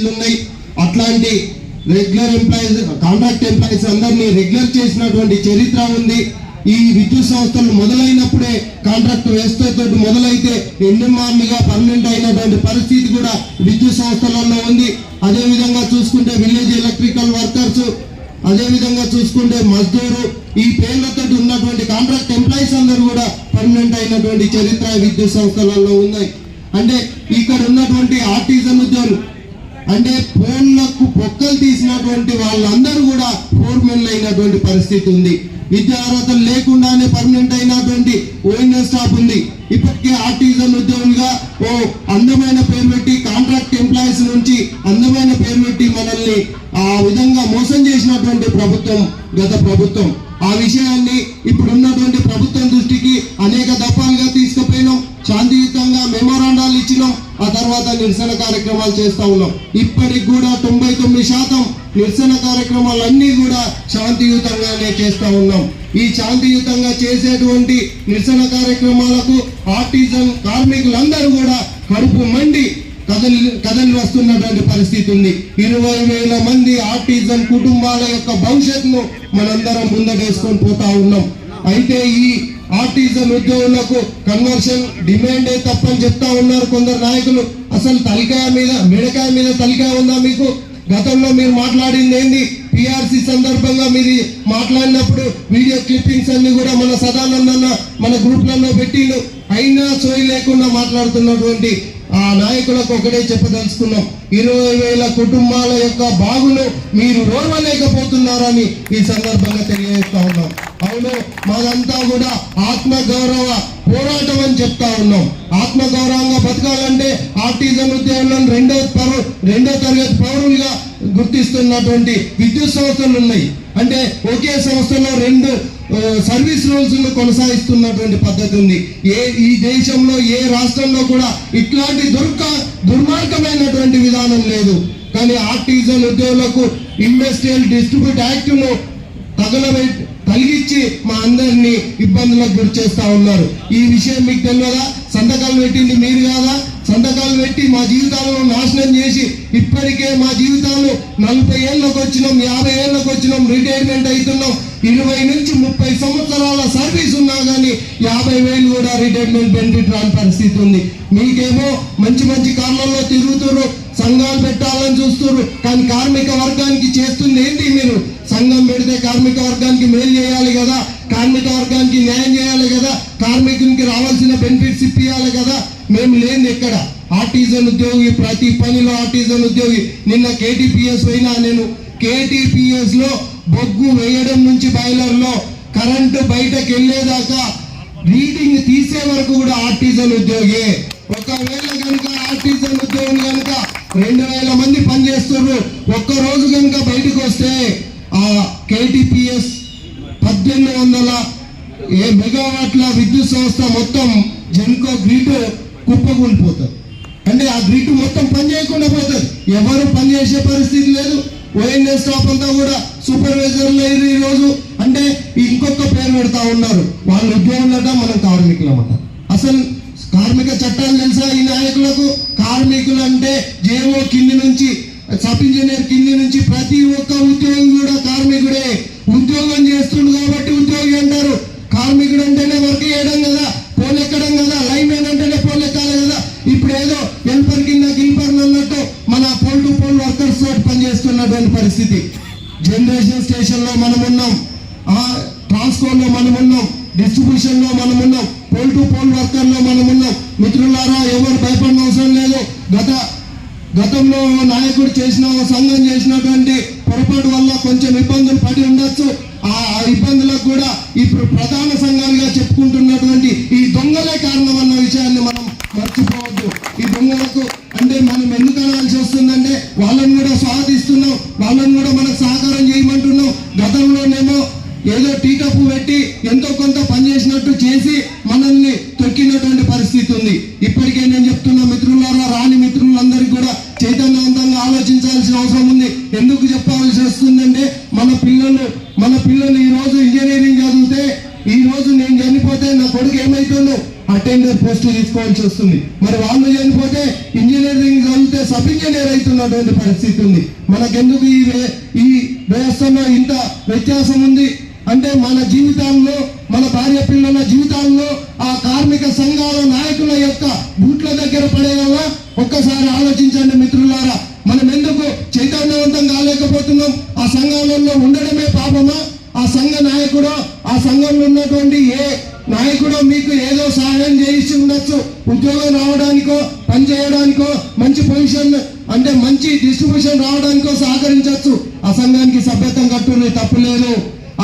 పరిస్థితులు ఉన్నాయి. అట్లాంటి రెగ్యులర్ ఎంప్లాయీస్ కాంట్రాక్ట్ ఎంప్లాయీస్ అందరినీ రెగ్యులర్ చేసినటువంటి చరిత్ర ఉంది. ఈ విద్యుత్ సంస్థలు మొదలైనప్పుడే కాంట్రాక్ట్ వ్యవస్థతో తోటి మొదలైతే ఎన్ఎంఆర్లుగా పర్మనెంట్ అయినటువంటి పరిస్థితి కూడా విద్యుత్ సంస్థలలో ఉంది. అదే విధంగా చూసుకుంటే విలేజ్ ఎలక్ట్రికల్ వర్కర్స్ అదేవిధంగా చూసుకుంటే మజ్దూరు ఈ పేర్లతో ఉన్నటువంటి కాంట్రాక్ట్ ఎంప్లాయీస్ అందరూ కూడా పర్మనెంట్ అయినటువంటి చరిత్ర విద్యుత్ సంస్థలలో ఉన్నాయి. అంటే ఇక్కడ ఉన్నటువంటి ఆర్టిజన్ ఉద్యోగులు అంటే ఫోన్లకు పొక్కలు తీసినటువంటి వాళ్ళందరూ కూడా ఫోర్మెన్ అయినటువంటి పరిస్థితి ఉంది. విద్యా అర్హతలు లేకుండానే పర్మనెంట్ అయినటువంటి ఓఎన్ఎస్ స్టాఫ్ ఉంది. ఇప్పటికే ఆర్టిజన్ ఉద్యోగులుగా ఓ అందమైన పేరు పెట్టి కాంట్రాక్ట్ ఎంప్లాయీస్ నుంచి అందమైన పేరు పెట్టి మనల్ని ఆ విధంగా మోసం చేసినటువంటి ప్రభుత్వం గత ప్రభుత్వం. ఆ విషయాన్ని ఇప్పుడున్నటువంటి ప్రభుత్వం దృష్టికి అనేక దఫాలుగా తీసుకుపోయినాం. శాంతియుతంగా మెమోరాండాలు ఇచ్చినాం. ఆ తర్వాత నిరసన కార్యక్రమాలు చేస్తూ ఉన్నాం. ఇప్పటికి కూడా తొంభై తొమ్మిది శాతం నిరసన కార్యక్రమాలన్నీ కూడా శాంతియుతంగానే చేస్తూ ఉన్నాం. ఈ శాంతియుతంగా చేసేటువంటి నిరసన కార్యక్రమాలకు ఆర్టిజన్ కార్మికులందరూ కూడా కడుపు మండి కదలి కదలి వస్తున్నటువంటి పరిస్థితి ఉంది. ఇరవై వేల మంది ఆర్టిజన్ కుటుంబాల యొక్క భవిష్యత్తును మనందరం ముందటేసుకొని పోతా ఉన్నాం. అయితే ఈ ఆర్టిజన్ ఉద్యోగులకు కన్వర్షన్ డిమాండే తప్పని చెప్తా ఉన్నారు కొందరు నాయకులు. అసలు తలకాయ మీద మిడకాయ మీద తలకాయ ఉందా మీకు? గతంలో మీరు మాట్లాడింది ఏంది? పిఆర్సి సందర్భంగా మీరు మాట్లాడినప్పుడు వీడియో క్లిప్పింగ్స్ అన్ని కూడా మన సదానందన్న మన గ్రూప్లలో పెట్టిండు. అయినా సోయి లేకుండా మాట్లాడుతున్నటువంటి ఆ నాయకులకు ఒకటే చెప్పదలుచుకున్నాం. ఇరవై వేల కుటుంబాల యొక్క బాగులు మీరు రోర్వలేకపోతున్నారని ఈ సందర్భంగా తెలియజేస్తా ఉన్నాం. అవును మాదంతా కూడా ఆత్మ గౌరవ పోరాటం అని చెప్తా ఉన్నాం. ఆత్మ గౌరవంగా బతకాలంటే ఆర్టిజన్ ఉద్యోగులను రెండో పరు రెండో తరగతి పౌరులుగా గుర్తిస్తున్నటువంటి విద్యుత్ సంస్థలు ఉన్నాయి. అంటే ఒకే సంస్థలో రెండు సర్వీస్ రూల్స్ కొనసాగిస్తున్నటువంటి పద్ధతి ఉంది. ఏ ఈ దేశంలో ఏ రాష్ట్రంలో కూడా ఇట్లాంటి దుర్క దుర్మార్గమైనటువంటి విధానం లేదు. కానీ ఆర్టిజన్ ఉద్యోగులకు ఇండస్ట్రియల్ డిస్ట్రిబ్యూట్ యాక్ట్ను తగలబెట్ కలిగించి మా అందరినీ ఇబ్బందులకు గురి చేస్తా ఉన్నారు. ఈ విషయం మీకు తెలియదా? సంతకాలు పెట్టింది మీరు కాదా? సంతకాలు పెట్టి మా జీవితాలను నాశనం చేసి ఇప్పటికే మా జీవితాలు నలభై ఏళ్ళకి వచ్చినాం యాభై ఏళ్ళకి వచ్చినాం రిటైర్మెంట్ అవుతున్నాం ఇరవై నుంచి ముప్పై సంవత్సరాల సర్వీస్ ఉన్నా కానీ యాభై వేలు కూడా రిటైర్మెంట్ బెనిఫిట్ రాని పరిస్థితి ఉంది. మీకేమో మంచి మంచి కార్లలో తిరుగుతున్నారు సంఘాలు పెట్టాలని చూస్తున్నారు కానీ కార్మిక వర్గానికి చేస్తుంది ఏంటి మీరు? సంఘం పెడితే కార్మిక వర్గానికి మేలు చేయాలి కదా కార్మిక వర్గానికి న్యాయం చేయాలి కదా కార్మికునికి రావాల్సిన బెనిఫిట్స్ ఇప్పియాలి కదా మేము లేని ఎక్కడ? ఆర్టిజన్ ఉద్యోగి ప్రతి పనిలో ఆర్టిజన్ ఉద్యోగి. నిన్న కేటీపీఎస్ పోయినా నేను. కేటీపీఎస్లో బొగ్గు వేయడం నుంచి బాయిలర్లో కరెంటు బయటకు వెళ్ళేదాకా రీడింగ్ తీసే వరకు కూడా ఆర్టిజన్ ఉద్యోగి. ఒకవేళ కనుక ఆర్టిజన్ ఉద్యోగం కనుక రెండు వేల మంది పనిచేస్తున్నారు ఒక్క రోజు కనుక బయటకు వస్తే ఆ కేటీపీఎస్ పద్దెనిమిది వందల ఏ మెగావాట్ల విద్యుత్ సంస్థ మొత్తం జెన్కో గ్రిడ్ కుప్పకూలిపోతుంది. అంటే ఆ గ్రిడ్ మొత్తం పని చేయకుండా పోతుంది. ఎవరు పని చేసే పరిస్థితి లేదు. ఓఎన్ఎస్ స్టాఫ్ అంతా కూడా సూపర్వైజర్ లేరు ఈ రోజు అంటే ఇంకొక పేరు పెడతా ఉన్నారు. వాళ్ళు ఉద్యోగులట మనం కార్మికులమట అసలు కార్మిక చట్టాలు తెలుసా? ఈ నాయకులకు కార్మికులు అంటే జేఓ కింది నుంచి సబ్ ఇంజనీర్ కింది నుంచి ప్రతి ఒక్క ఉద్యోగం ఉన్నాం డిస్ట్రిబ్యూషన్లో మనం ఉన్నాం పోల్ టు పోల్ వర్కర్లో మనం ఉన్నాం మిత్రులారా ఎవరు భయపడిన అవసరం లేదు. గత గతంలో నాయకుడు చేసిన సంఘం చేసినటువంటి పొరపాటు వల్ల కొంచెం ఇబ్బందులు పడి ఉండొచ్చు. ఆ ఇబ్బందులకు కూడా ఇప్పుడు ప్రధాన సంఘం చెప్పుకుంటున్నటువంటి ఈ దొంగలే కారణం అన్న విషయాన్ని మనం మర్చిపోవద్దు ఈ దొంగలకు అంటే మనం ఎందుకు అనాల్సి వస్తుందంటే వాళ్ళని కూడా స్వాగతిస్తున్నాం వాళ్ళని కూడా మనకు సహకారం చేయమంటున్నాం గతంలోనేమో ఏదో టీ కప్పు పెట్టి ఎంతో కొంత పనిచేసినట్టు చేసి మనల్ని తొక్కినటువంటి పరిస్థితి ఉంది. ఇప్పటికే నేను చెప్తున్నా మిత్రులారా రాని మిత్రులందరికీ కూడా చైతన్యవంతంగా ఆలోచించాల్సిన అవసరం ఉంది. ఎందుకు చెప్పాల్సి వస్తుందంటే మన పిల్లలు మన పిల్లలు ఈ రోజు ఇంజనీరింగ్ చదివితే ఈ రోజు నేను చనిపోతే నా కొడుకు ఏమైతుందో అటెండర్ పోస్ట్ తీసుకోవాల్సి వస్తుంది. మరి వాళ్ళు చనిపోతే ఇంజనీరింగ్ చదివితే సబ్ ఇంజనీర్ అవుతున్నటువంటి పరిస్థితి ఉంది. మనకెందుకు ఈ ఈ వ్యవస్థలో ఇంత వ్యత్యాసం ఉంది? అంటే మన జీవితాల్లో మన భార్య పిల్లల జీవితాల్లో ఆ కార్మిక సంఘాల నాయకుల యొక్క బూట్ల దగ్గర పడే వల్ల ఒక్కసారి ఆలోచించండి మిత్రులారా. మనం ఎందుకు చైతన్యవంతం కాలేకపోతున్నాం? ఆ సంఘాలలో ఉండడమే పాపమా? ఆ సంఘ నాయకుడు? ఆ సంఘంలో ఉన్నటువంటి ఏ నాయకుడు మీకు ఏదో సహాయం చేసి ఉండొచ్చు? ఉద్యోగం రావడానికో పని చేయడానికో మంచి పొజిషన్ అంటే మంచి డిస్ట్రిబ్యూషన్ రావడానికో సహకరించవచ్చు ఆ సంఘానికి సభ్యత్వం కట్టుకునే తప్పు లేదు.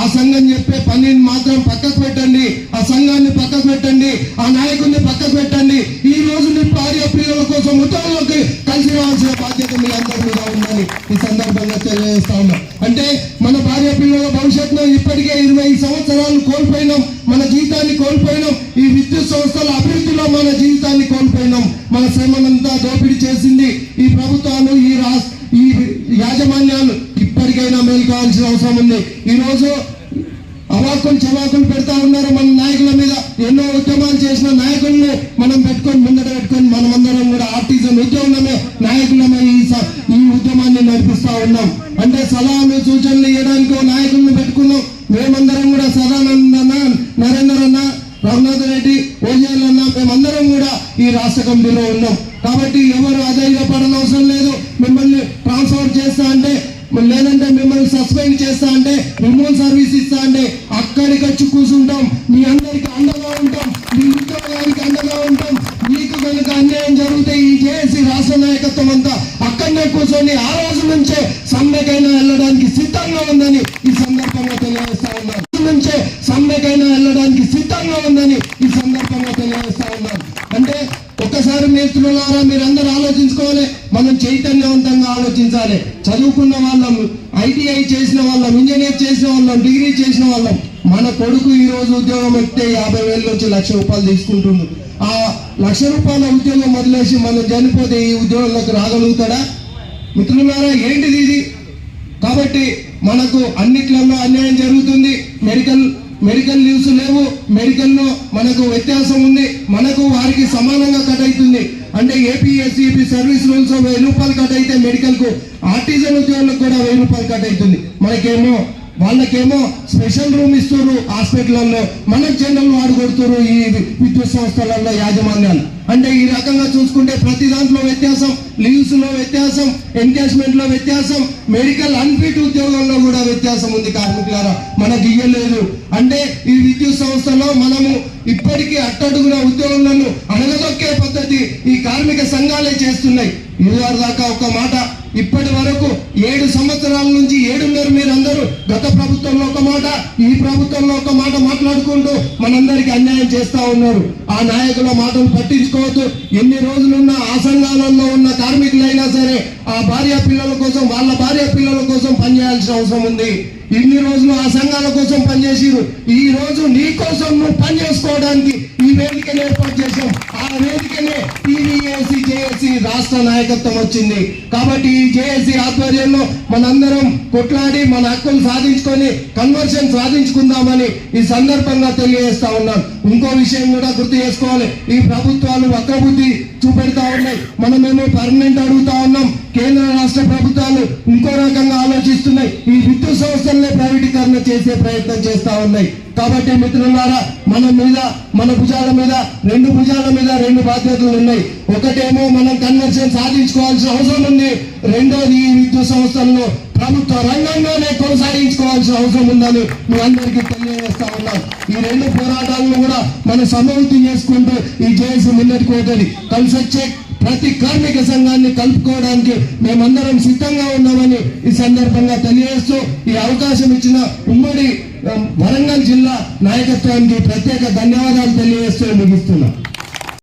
సంఘం చెప్పే పనిని మాత్రం పక్కకు పెట్టండి. ఆ సంఘాన్ని పక్కకు పెట్టండి. ఆ నాయకుడిని పక్కకు పెట్టండి. ఈ రోజు మీ భార్య పిల్లల కోసం ఉద్యోగంలోకి కలిసి రావాల్సిన బాధ్యత మీ అందరి మీద ఉందని ఈ సందర్భంగా తెలియజేస్తా ఉన్నాం. అంటే మన భార్య పిల్లల భవిష్యత్తులో ఇప్పటికే ఇరవై సంవత్సరాలు కోల్పోయినాం. మన జీవితాన్ని కోల్పోయినాం. ఈ విద్యుత్ సంస్థల అభివృద్ధిలో మన జీవితాన్ని కోల్పోయినాం. మన శ్రమనంతా దోపిడీ చేసింది ఈ ప్రభుత్వాలు ఈ రాష్ట్ర ఈ యాజమాన్యాలు. ఇప్పటికైనా మేల్కోవాల్సిన అవసరం ఉంది. ఈ నాయకుడిని నాయకుల్ని మనం పెట్టుకొని ముందట పెట్టుకొని మనమందరం కూడా ఆర్టిజన్ ఉద్యమమే నాయకులమే ఈ స- ఈ ఉద్యమాన్ని నడిపిస్తా ఉన్నాం. అంటే సలహాలు సూచనలు ఇవ్వడానికి నాయకులను నాయకుల్ని పెట్టుకున్నాం. మేమందరం కూడా సదానంద నరేంద్ర నరేందర్ అన్న రఘునాథ్ రెడ్డి ఓజేల్ అన్న మేమందరం కూడా ఈ రాష్ట్ర కమిటీలో ఉన్నాం. కాబట్టి ఎవరు అధైర్యపడనవసరం లేదు. మిమ్మల్ని ట్రాన్స్ఫర్ చేస్తా అంటే లేదంటే మిమ్మల్ని సస్పెండ్ చేస్తా అంటే రిమోట్ సర్వీస్ ఇస్తా అంటే అక్కడికి వచ్చి కూర్చుంటాం. మీ అందరికి అండగా ఉంటాం. మీ ఉద్యోగానికి అండగా ఉంటాం. మీకు కనుక అన్యాయం జరిగితే ఈ జేఏసీ రాష్ట్ర నాయకత్వం అంతా అక్కడనే కూర్చొని ఆ రోజు నుంచే సమ్మెకైనా వెళ్ళడానికి సిద్ధంగా ఉందని ఈ సందర్భంగా తెలియజేస్తా ఉన్నాం. నుంచే సమ్మెకైనా వెళ్ళడానికి సిద్ధంగా ఉందని ఈ సందర్భంగా తెలియజేస్తా ఉన్నాం. అంటే ఒక్కసారి మిత్రులారా మీరందరూ ఆలోచించుకోవాలి. మనం చైతన్యవంతంగా ఆలోచించాలి. చదువుకున్న వాళ్ళం ఐటీఐ చేసిన వాళ్ళం ఇంజనీర్ చేసిన వాళ్ళం డిగ్రీ చేసిన వాళ్ళం మన కొడుకు ఈ రోజు ఉద్యోగం ఎక్కితే యాభై వేల నుంచి లక్ష రూపాయలు తీసుకుంటుండు. ఆ లక్ష రూపాయల ఉద్యోగం వదిలేసి మనం చనిపోతే ఈ ఉద్యోగంలోకి రాగలుగుతాడా? మిత్రులారా ఏంటిది ఇది? కాబట్టి మనకు అన్నిట్లలో అన్యాయం జరుగుతుంది. మెడికల్ మెడికల్ లీవ్స్ లేవు. మెడికల్లో మనకు వ్యత్యాసం ఉంది. మనకు వారికి సమానంగా కట్ అవుతుంది. అంటే ఏపీఎస్సీపీ సర్వీస్ రూల్స్ వెయ్యి రూపాయలు కట్ అయితే మెడికల్కు ఆర్టిజన్ ఉద్యోగులకు కూడా వెయ్యి రూపాయలు కట్ అవుతుంది. మనకేమో వాళ్ళకేమో స్పెషల్ రూమ్ ఇస్తారు హాస్పిటల్లో మనకు జనరల్ వాడు కొడుతున్నారు ఈ విద్యుత్ సంస్థలలో యాజమాన్యాలు. అంటే ఈ రకంగా చూసుకుంటే ప్రతి దాంట్లో వ్యత్యాసం లీవ్స్లో వ్యత్యాసం ఎంగేజ్మెంట్లో వ్యత్యాసం మెడికల్ అన్ఫిట్ ఉద్యోగంలో కూడా వ్యత్యాసం ఉంది కార్మికులారా. మనకి ఇయ్యలేదు. అంటే ఈ విద్యుత్ సంస్థలో మనము ఇప్పటికీ అట్టడుగున ఉద్యోగులను అణగదొక్కే పద్ధతి ఈ కార్మిక సంఘాలే చేస్తున్నాయి. ఇదివారు దాకా ఒక మాట ఇప్పటి వరకు ఏడు సంవత్సరాల నుంచి ఏడున్నర మీరందరూ గత ప్రభుత్వంలో ఒక మాట ఈ ప్రభుత్వంలో ఒక మాట మాట్లాడుకుంటూ మనందరికి అన్యాయం చేస్తా ఉన్నారు. ఆ నాయకుల మాటలు పట్టించుకోవద్దు. ఎన్ని రోజులున్న ఆ సంఘాలలో ఉన్న కార్మికులైనా సరే ఆ భార్య పిల్లల కోసం వాళ్ళ భార్య పిల్లల కోసం పనిచేయాల్సిన అవసరం ఉంది. ఇన్ని రోజులు ఆ సంఘాల కోసం పనిచేసిరు ఈ రోజు నీ కోసం నువ్వు పని చేసుకోవడానికి ఈ వేదికను ఏర్పాటు చేశాం. ఆ వేదికనే టీవీఏసీ జేఏసీ రాష్ట్ర నాయకత్వం వచ్చింది. కాబట్టి ఈ జేఏసీ ఆధ్వర్యంలో మనందరం కొట్లాడి మన హక్కులు సాధించుకొని కన్వర్షన్ సాధించుకుందామని ఈ సందర్భంగా తెలియజేస్తా ఉన్నాం. ఇంకో విషయం కూడా గుర్తు చేసుకోవాలి. ఈ ప్రభుత్వాలు వక్రబుద్ధి చూపెడతా ఉన్నాయి. మనమేమో పర్మనెంట్ అడుగుతా ఉన్నాం. కేంద్ర రాష్ట్ర ప్రభుత్వాలు ఇంకో రకంగా ఆలోచిస్తున్నాయి. ఈ విద్యుత్ సంస్థలనే ప్రైవేటీకరణ చేసే ప్రయత్నం చేస్తా ఉన్నాయి. కాబట్టి మిత్రులారా మన మీద మన భుజాల మీద రెండు భుజాల మీద రెండు బాధ్యతలు ఉన్నాయి. ఒకటేమో మనం కన్వర్షన్ సాధించుకోవాల్సిన అవసరం ఉంది. రెండోది ఈ విద్యుత్ సంస్థలను ప్రభుత్వ రంగంలోనే కొనసాగించుకోవాల్సిన అవసరం ఉందని మీ అందరికీ తెలియజేస్తా ఉన్నాం. ఈ రెండు పోరాటాలను కూడా మనం సమృద్ధి చేసుకుంటూ ఈ జేఏసీ ముందటికి పోతుంది. కలిసి వచ్చే ప్రతి కార్మిక సంఘాన్ని కలుపుకోవడానికి మేమందరం సిద్ధంగా ఉన్నామని ఈ సందర్భంగా తెలియజేస్తూ ఈ అవకాశం ఇచ్చిన ఉమ్మడి వరంగల్ జిల్లా నాయకత్వానికి ప్రత్యేక ధన్యవాదాలు తెలియజేస్తూ ముగిస్తున్నాం.